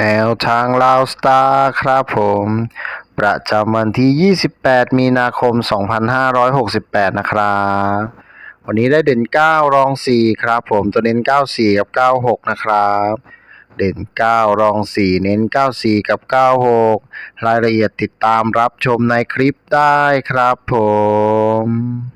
แนวทางลาวสตาร์ครับผม ประจำวันที่ 28 มีนาคม 2568 นะครับ วันนี้ได้เด่น 9 รอง 4 ครับผม ตัวเน้น 94 กับ 96 นะครับ เด่น 9 รอง 4 เน้น 94 กับ 96 รายละเอียดติดตามรับชมในคลิปได้ครับผม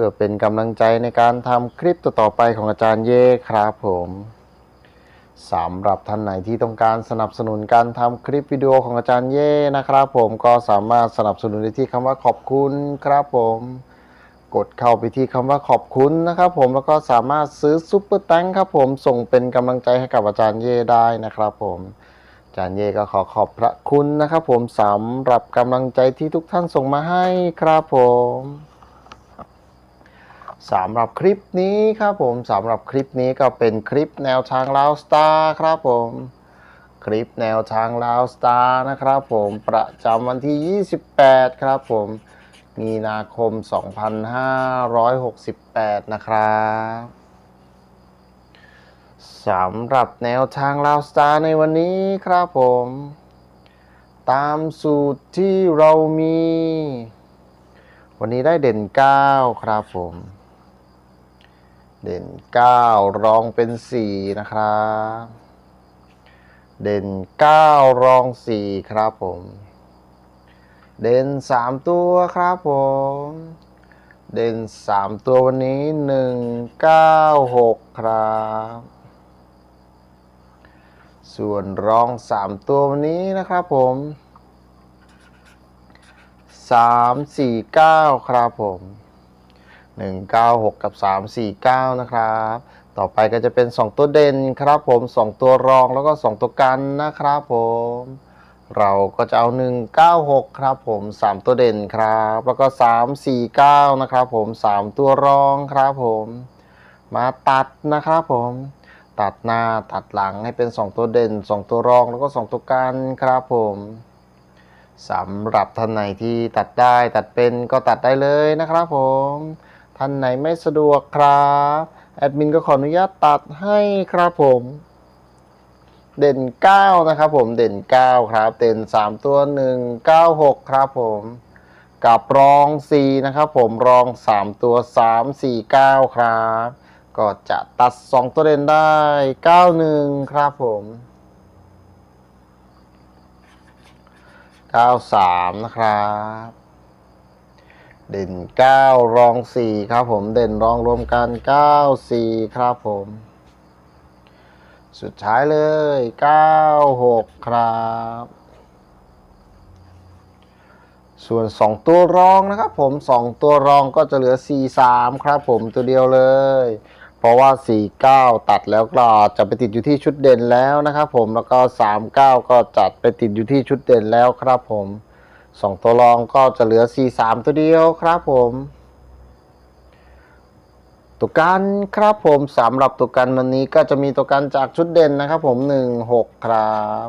พื่อเป็นกำลังใจในการทำคลิปต่อๆไปของอาจารย์เย่ครับผมสำหรับท่านไหนที่ต้องการสนับสนุนการทำคลิปวิดีโอของอาจารย์เย่นะครับผมก็สามารถสนับสนุนได้ที่คำว่าขอบคุณครับผมกดเข้าไปที่คำว่าขอบคุณนะครับผมแล้วก็สามารถซื้อซุปเปอร์แตงครับผมส่งเป็นกำลังใจให้กับอาจารย์เย่ได้นะครับผมอาจารย์เย่ก็ขอขอบพระคุณนะครับผมสำหรับกำลังใจที่ทุกท่านส่งมาให้ครับผม สำหรับคลิปนี้ครับผมสำหรับคลิปนี้ก็เป็นคลิปแนวทางลาวสตาร์ครับผม คลิปแนวทางลาวสตาร์นะครับผมประจำวันที่ 28 ครับผม มีนาคม 2568 นะครับสำหรับแนวทางลาวสตาร์ในวันนี้ครับผม ตามสูตรที่เรามีวันนี้ได้เด่น 9 ครับผม เด่น 9 รองเป็น 4 นะครับ เด่น 9 รอง 4 ครับผม เด่น 3 ตัวครับผม เด่น 3 ตัววันนี้ 1 9 6 ครับ ส่วนรอง 3 ตัววันนี้นะครับผม 3 4 9 ครับผม 196 กับ 349 นะครับ ต่อไปก็จะเป็น 2 ตัวเด่นครับผม 2 ตัวรองแล้วก็ 2 ตัวกันนะครับผม เราก็จะเอา 196 ครับผม 3 ตัวเด่นครับ แล้วก็ 349 นะครับผม 3 ตัวรองครับผม มาตัดนะครับผมตัดหน้าตัดหลังให้เป็น 2 ตัวเด่น 2 ตัวรองแล้วก็ 2 ตัวกันครับผมสำหรับท่านไหนที่ตัดได้ตัดเป็นก็ตัดได้เลยนะครับผม ท่านไหนไม่สะดวกครับ แอดมินก็ขออนุญาตตัดให้ครับผม เด่น 9 นะครับผม เด่น 9 ครับ เด่น 3 ตัว 1 9 6 ครับผม กับรอง 4 นะครับผม รอง 3 ตัว 3 4 9 ครับ ก็จะตัด 2 ตัวเด่นได้ 91 ครับผม93 นะครับ เด่น 9 รอง 4 ครับผม เด่นรองรวมกัน 9 4 ครับผม สุดท้ายเลย 9 6 ครับ ส่วน 2 ตัวรองนะครับผม 2 ตัวรองก็จะเหลือ 4 3 ครับผมตัวเดียวเลย เพราะว่า 4 9 ตัดแล้วก็จะไปติดอยู่ที่ชุดเด่นแล้วนะครับผม แล้วก็ 3 9 ก็จัดไปติดอยู่ที่ชุดเด่นแล้วครับผม สองตัวรองก็จะเหลือ4 3ตัวเดียวครับผมตัวกันครับผมสำหรับตัวกันวันนี้ก็จะมีตัวกันจากชุดเด่นนะครับผม 1 6 ครับ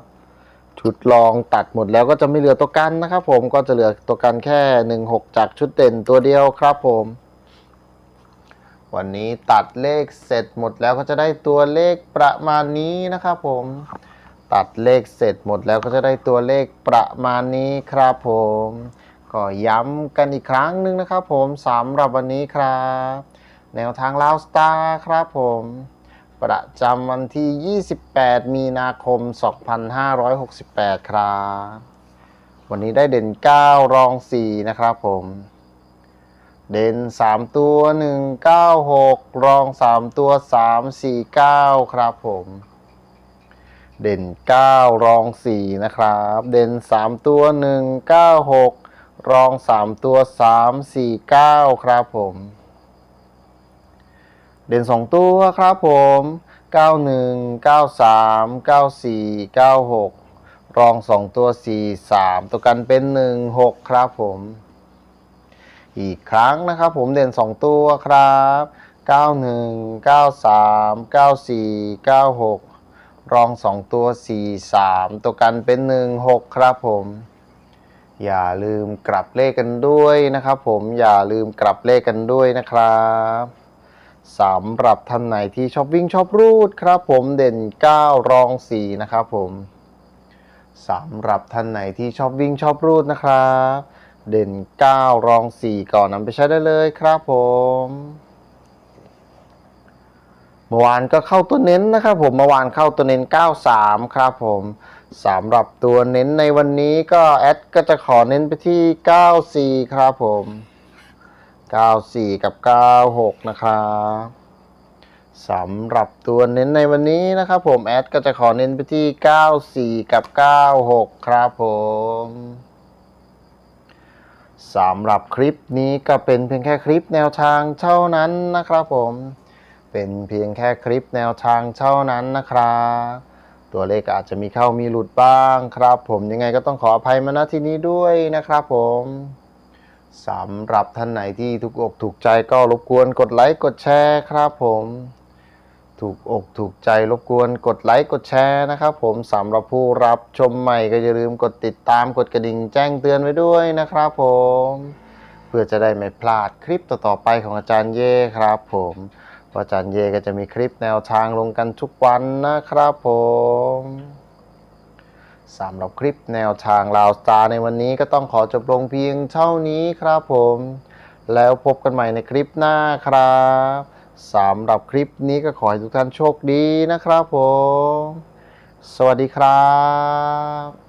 ชุดรองตัดหมดแล้วก็จะไม่เหลือตัวกันนะครับผมก็จะเหลือตัวกันแค่ 1 6 จากชุดเด่นตัวเดียวครับผม วันนี้ตัดเลขเสร็จหมดแล้วก็จะได้ตัวเลขประมาณนี้นะครับผม ตัดเลขเสร็จหมดแล้วก็จะได้ตัวเลขประมาณนี้ครับผม ก็ย้ำกันอีกครั้งหนึ่งนะครับผมสำหรับวันนี้ครับ แนวทางลาวสตาร์ครับผม ประจำวันที่ 28 มีนาคม 2568 ครับ วันนี้ได้เด่น 9 รอง 4 นะครับผมเด่น 3 ตัว 196 รอง 3 ตัว 349 ครับผม เด่น 9 รอง 4 นะครับ เด่น 3 ตัว 196 รอง 3 ตัว 349 ครับผม เด่น 2 ตัวครับผม 91 93 94 96 รอง 2 ตัว 43 ตัวกันเป็น 16 ครับผม อีกครั้งนะครับผมเด่น 2 ตัวครับ 91 93 94 96 รอง2ตัว43ตัวกันเป็น16ครับผม อย่าลืมกลับเลขกันด้วยนะครับผมอย่าลืมกลับเลขกันด้วยนะครับสำหรับท่านไหนที่ชอบวิ่งชอบรูดครับผมเด่น 9 รอง 4 นะครับผมสำหรับท่านไหนที่ชอบวิ่งชอบรูดนะครับ เด่น 9 รอง 4 ก่อนนำไปใช้ได้เลยครับผม เมื่อวานก็เข้าตัวเน้นนะครับผมเมื่อวานเข้าตัวเน้น 93 ครับผมสำหรับตัวเน้นในวันนี้ก็แอดก็จะขอเน้นไปที่ 94 ครับผม 94 กับ 96 นะครับสำหรับตัวเน้นในวันนี้นะครับผมแอดก็จะขอเน้นไปที่ 94 กับ 96 ครับผมสำหรับคลิปนี้ก็เป็นเพียงแค่คลิปแนวทางเท่านั้นนะครับผม เป็นเพียงแค่คลิปแนวทางเท่านั้นนะครับตัวเลขอาจจะมีเข้ามีหลุดบ้างครับ ผมยังไงก็ต้องขออภัยมาณที่นี้ด้วยนะครับผมสำหรับท่านไหนที่ถูกอกถูกใจก็รบกวนกดไลค์กดแชร์ครับผม ถูกอกถูกใจรบกวนกดไลค์กดแชร์นะครับ ผมสำหรับผู้รับชมใหม่ก็อย่าลืมกดติดตามกดกระดิ่งแจ้งเตือนไว้ด้วยนะครับผม เพื่อจะได้ไม่พลาดคลิปต่อๆไปของอาจารย์เย่ครับผม อาจารย์เย่ก็จะมีคลิปแนวทางลงกันทุกวันนะครับผมสำหรับคลิปแนวทางลาวสตาร์ในวันนี้ก็ต้องขอจบลงเพียงเท่านี้ครับผม แล้วพบกันใหม่ในคลิปหน้าครับสำหรับคลิปนี้ก็ขอให้ทุกท่านโชคดีนะครับผม สวัสดีครับ